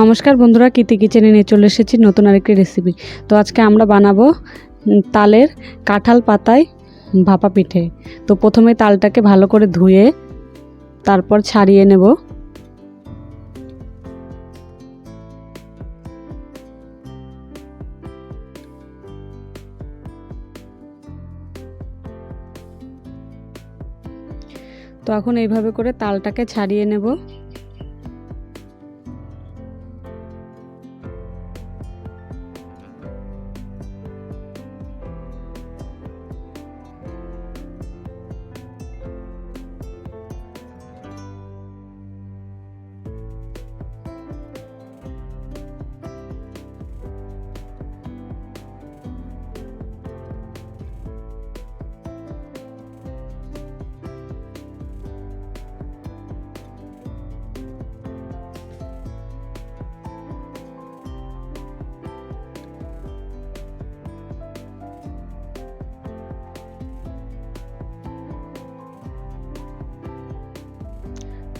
নমস্কার বন্ধুরা, কীর্তি কিচেনে নিয়ে চলে এসেছি নতুন আরেকটি রেসিপি তো আজকে আমরা বানাবো তালের কাঁঠাল পাতায় ভাপা পিঠে। তো প্রথমে তালটাকে ভালো করে ধুয়ে তারপর ছাড়িয়ে নেব। তো এখন এইভাবে করে তালটাকে ছাড়িয়ে নেব।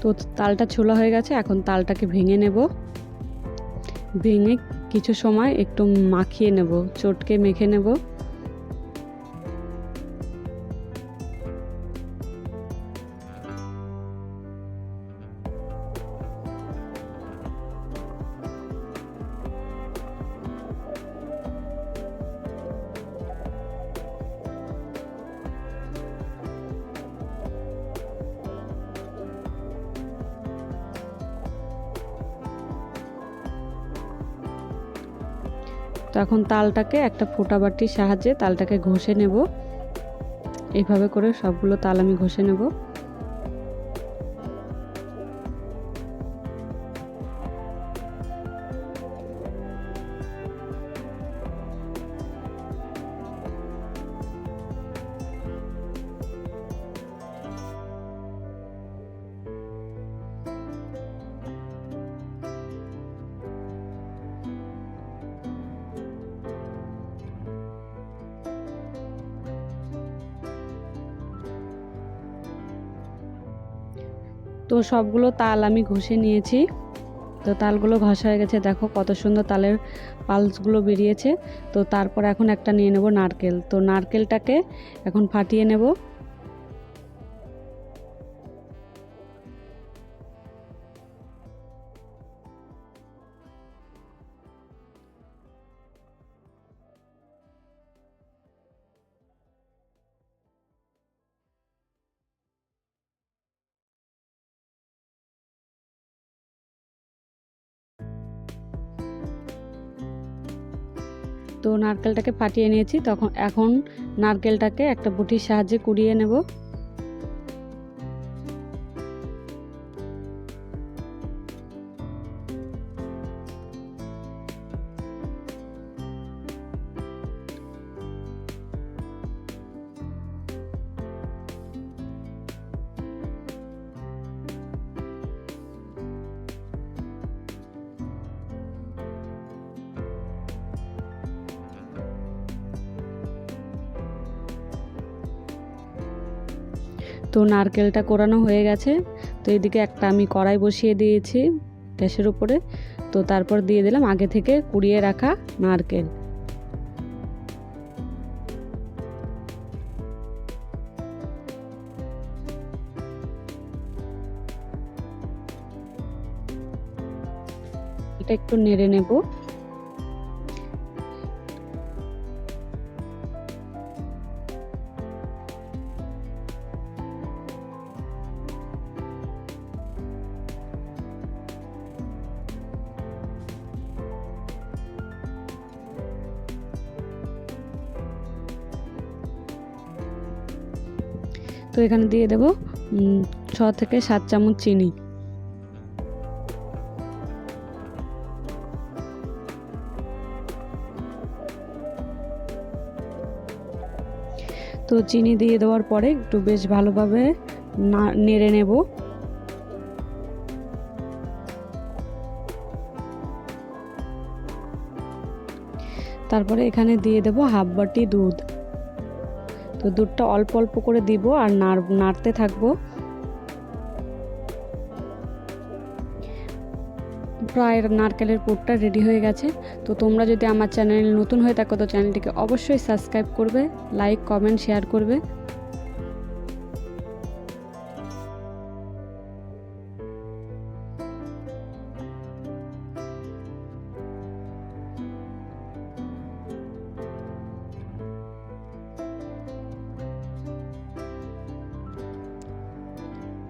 তো তালটা ছোলা হয়ে গেছে, এখন তালটাকে ভেঙে নেব। ভেঙে কিছু সময় একটু মাখিয়ে নেব, চটকে মেখে নেব। তো এখন তালটাকে একটা ফোটা বাটির সাহায্যে তালটাকে ঘষে নেব। এইভাবে করে সবগুলো তাল আমি ঘষে নেব। তো সবগুলো তাল আমি ঘষে নিয়েছি। তো তালগুলো ঘষা হয়ে গেছে। দেখো কত সুন্দর তালের পালসগুলো বেরিয়েছে। তো তারপর এখন একটা নিয়ে নেব নারকেল। তো নারকেলটাকে এখন ফাটিয়ে নেব। তো নারকেলটাকে ফাটিয়ে নিয়েছি তখন এখন নারকেলটাকে একটা বুটির সাহায্যে কুড়িয়ে নেব। নারকেলটা কোরানো হয়ে গেছে। তো এদিকে একটা আমি কড়াই বসিয়ে দিয়েছি গ্যাসের উপরে। তো তারপর দিয়ে দিলাম আগে থেকে কুড়িয়ে রাখা নারকেল। এটা একটু নেড়ে নেব। তো এখানে দিয়ে দেব ছ থেকে সাত চামচ চিনি। তো চিনি দিয়ে দেওয়ার পরে একটু বেশ ভালোভাবে নেড়ে নেব। তারপরে এখানে দিয়ে দেব হাফ বাটি দুধ। তো দুধটা অল্প অল্প করে দিব আর নাড়, নাড়তে থাকব। প্রায় নারকেলের পুরটা রেডি হয়ে গেছে। তো তোমরা যদি আমার চ্যানেল নতুন হয়ে থাকো, তো চ্যানেলটিকে অবশ্যই সাবস্ক্রাইব করবে, লাইক, কমেন্ট, শেয়ার করবে।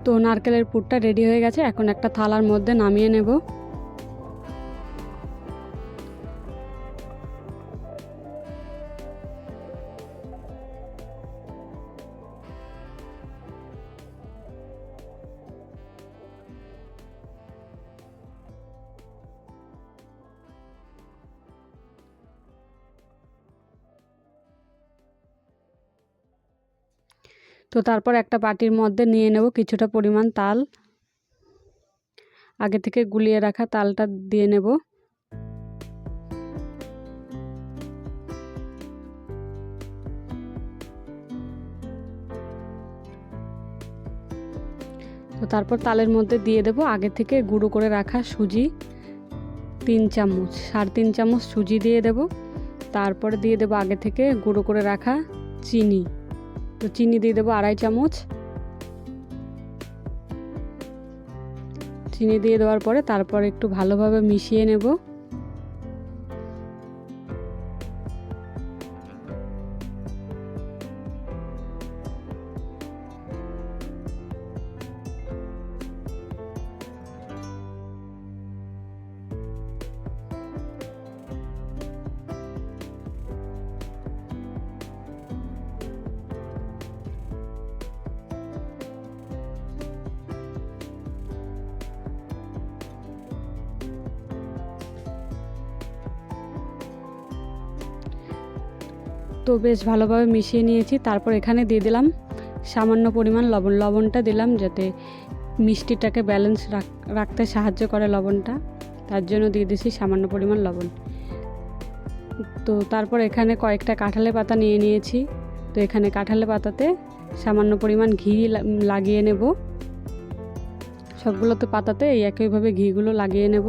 তো নারকেলের পুরটা রেডি হয়ে গেছে। এখন একটা থালার মধ্যে নামিয়ে নেব। তো তারপর একটা বাটির মধ্যে নিয়ে নেব কিছুটা পরিমাণ তাল। আগে থেকে গুলিয়ে রাখা তালটা দিয়ে নেব। তো তারপর তালের মধ্যে দিয়ে দেব আগে থেকে গুঁড়ো করে রাখা সুজি তিন চামচ, সাড়ে তিন চামচ সুজি দিয়ে দেব। তারপরে দিয়ে দেব আগে থেকে গুঁড়ো করে রাখা চিনি। তো চিনি দিয়ে দেবো আড়াই চামচ। চিনি দিয়ে দেওয়ার পরে তারপর একটু ভালোভাবে মিশিয়ে নেব। তো বেশ ভালোভাবে মিশিয়ে নিয়েছি। তারপর এখানে দিয়ে দিলাম সামান্য পরিমাণ লবণ। লবণটা দিলাম যাতে মিষ্টিটাকে ব্যালেন্স রাখতে সাহায্য করে লবণটা। তার জন্য দিয়ে দিছি সামান্য পরিমাণ লবণ। তো তারপর এখানে কয়েকটা কাঁঠালে পাতা নিয়ে নিয়েছি। তো এখানে কাঁঠালে পাতাতে সামান্য পরিমাণ ঘি লাগিয়ে নেব। সবগুলোতে পাতাতে এই একইভাবে ঘিগুলো লাগিয়ে নেব।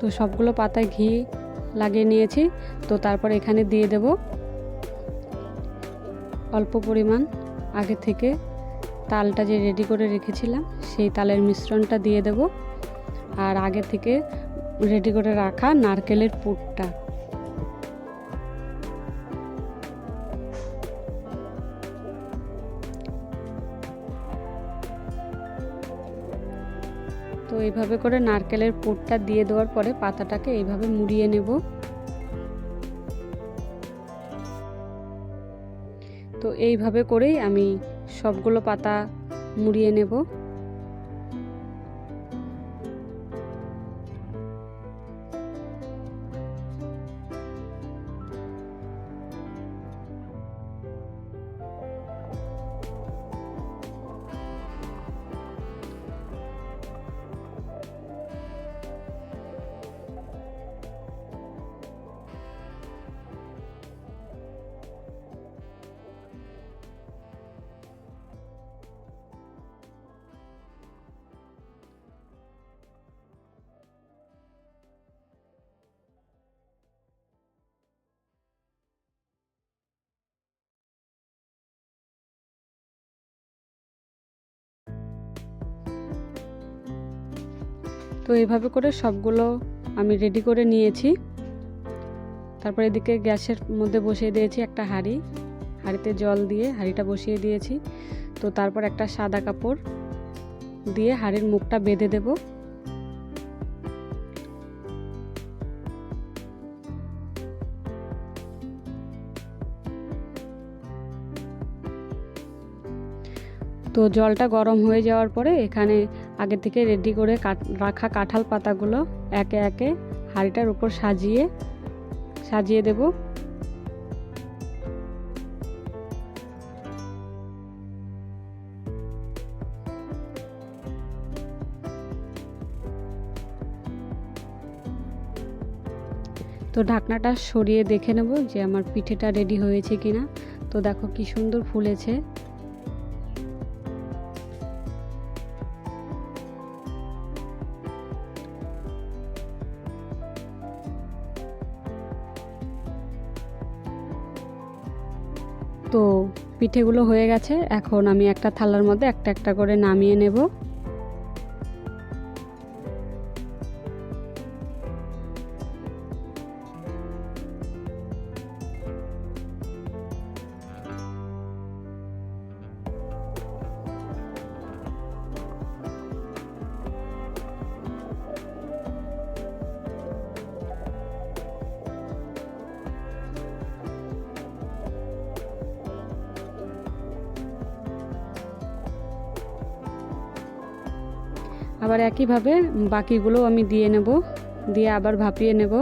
তো সবগুলো পাতায় ঘি লাগিয়ে নিয়েছি। তো তারপর এখানে দিয়ে দেব অল্প পরিমাণ আগে থেকে তালটা যে রেডি করে রেখেছিলাম, সেই তালের মিশ্রণটা দিয়ে দেব। আর আগে থেকে রেডি করে রাখা নারকেলের পুরটা। তো এইভাবে করে নারকেলের পুরটা দিয়ে দেওয়ার পরে পাতাটাকে এইভাবে মুড়িয়ে নেব। তো এইভাবে করেই আমি সবগুলো পাতা মুড়িয়ে নেব। তো এইভাবে করে সবগুলো আমি রেডি করে নিয়েছি। তারপর এদিকে গ্যাসের মধ্যে বসিয়ে দিয়েছি একটা হাঁড়ি। হাঁড়িতে জল দিয়ে হাঁড়িটা বসিয়ে দিয়েছি। তো তারপর একটা সাদা কাপড় দিয়ে হাঁড়ির মুখটা বেঁধে দেব। তো জলটা গরম হয়ে যাওয়ার পরে এখানে আগে থেকে রেডি করে রাখা কাঁঠাল পাতাগুলো একে একে হাঁড়িটার উপর সাজিয়ে সাজিয়ে দেব। তো ঢাকনাটা সরিয়ে দেখে নেব যে আমার পিঠেটা রেডি হয়েছে কিনা। তো দেখো কি সুন্দর ফুলেছে। পিঠেগুলো হয়ে গেছে। এখন আমি একটা থালার মধ্যে একটা একটা করে নামিয়ে নেব। আবার একইভাবে বাকিগুলো আমি দিয়ে নেব দিয়ে আবার ভাপিয়ে নেব।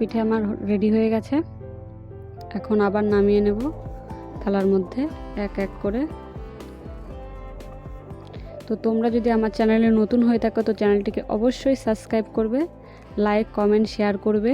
পিঠে আমার রেডি হয়ে গেছে। এখন আবার নামিয়ে নেব থালার মধ্যে এক এক করে। তো তোমরা যদি আমার চ্যানেলে নতুন হয়ে থাকো তো চ্যানেলটিকে অবশ্যই সাবস্ক্রাইব করবে, লাইক, কমেন্ট শেয়ার করবে।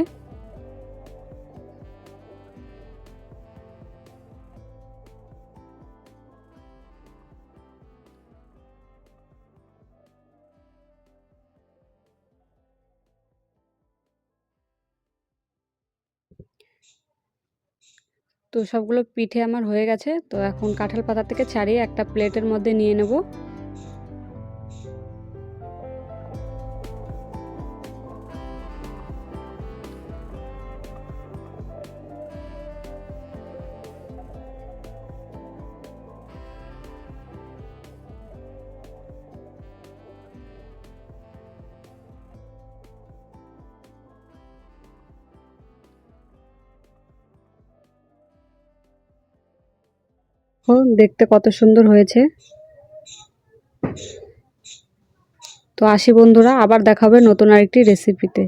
তো সবগুলো পিঠে আমার হয়ে গেছে। তো এখন কাঁঠাল পাতা থেকে ছাড়িয়ে একটা প্লেটের মধ্যে নিয়ে নেব। ও দেখতে কত সুন্দর হয়েছে। তো আসি বন্ধুরা আবার দেখাবে নতুন আরেকটি রেসিপিতে